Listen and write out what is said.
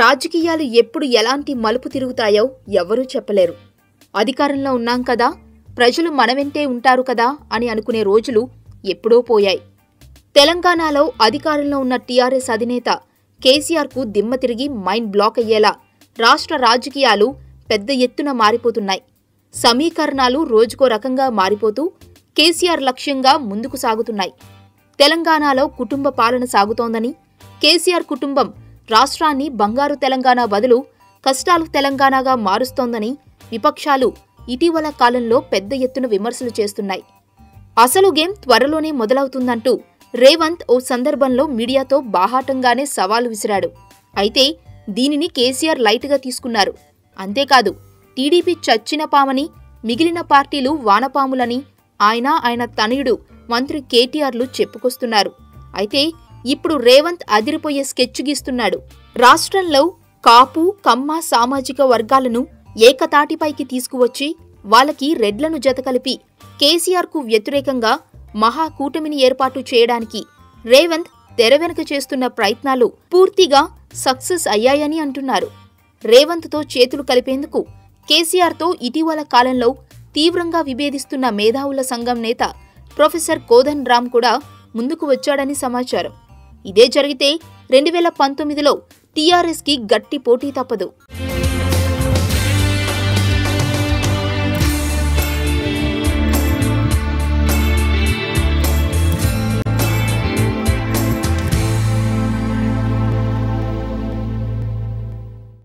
రాజకీయాలు ఎప్పుడు ఎలాంటి మలుపు తిరుగుతాయో ఎవరూ చెప్పలేరు. అధికారంలో ఉన్నాం కదా ప్రజలు మన వెంటే ఉంటారు కదా అని అనుకునే రోజులు ఎప్పుడో పోయాయి. తెలంగాణలో అధికారంలో ఉన్న టీఆర్ఎస్ అధినేత కేసీఆర్కు దిమ్మ తిరిగి మైండ్ బ్లాక్ అయ్యేలా రాష్ట్ర రాజకీయాలు పెద్ద ఎత్తున మారిపోతున్నాయి. సమీకరణాలు రోజుకో రకంగా మారిపోతూ కేసీఆర్ లక్ష్యంగా ముందుకు సాగుతున్నాయి. తెలంగాణలో కుటుంబ పాలన సాగుతోందని కేసీఆర్ కుటుంబం రాష్ట్రాన్ని బంగారు తెలంగాణ బదులు కష్టాలు తెలంగాణగా మారుస్తోందని విపక్షాలు ఇటీవల కాలంలో పెద్ద ఎత్తున విమర్శలు చేస్తున్నాయి. అసలు గేమ్ త్వరలోనే మొదలవుతుందంటూ రేవంత్ ఓ సందర్భంలో మీడియాతో బాహాటంగానే సవాలు విసిరాడు. అయితే దీనిని కేసీఆర్ లైట్గా తీసుకున్నారు. అంతేకాదు టీడీపీ చచ్చిన పామని మిగిలిన పార్టీలు వానపాములని ఆయన ఆయన తనయుడు మంత్రి కేటీఆర్లు చెప్పుకొస్తున్నారు. అయితే ఇప్పుడు రేవంత్ అదిరిపోయే స్కెచ్ గీస్తున్నాడు. రాష్ట్రంలో కాపు కమ్మ సామాజిక వర్గాలను ఏకతాటిపైకి తీసుకువచ్చి వాళ్ళకి రెడ్లను జతకలిపి కేసీఆర్కు వ్యతిరేకంగా మహాకూటమిని ఏర్పాటు చేయడానికి రేవంత్ తెరవెనక చేస్తున్న ప్రయత్నాలు పూర్తిగా సక్సెస్ అయ్యాయని అంటున్నారు. రేవంత్తో చేతులు కలిపేందుకు కేసీఆర్తో ఇటీవల కాలంలో తీవ్రంగా విభేదిస్తున్న మేధావుల సంఘం నేత ప్రొఫెసర్ కోదన్ రామ్ కూడా ముందుకు వచ్చాడని సమాచారం. ఇదే జరిగితే రెండు వేల పంతొమ్మిదిలో టీఆర్ఎస్కి గట్టి పోటీ తప్పదు.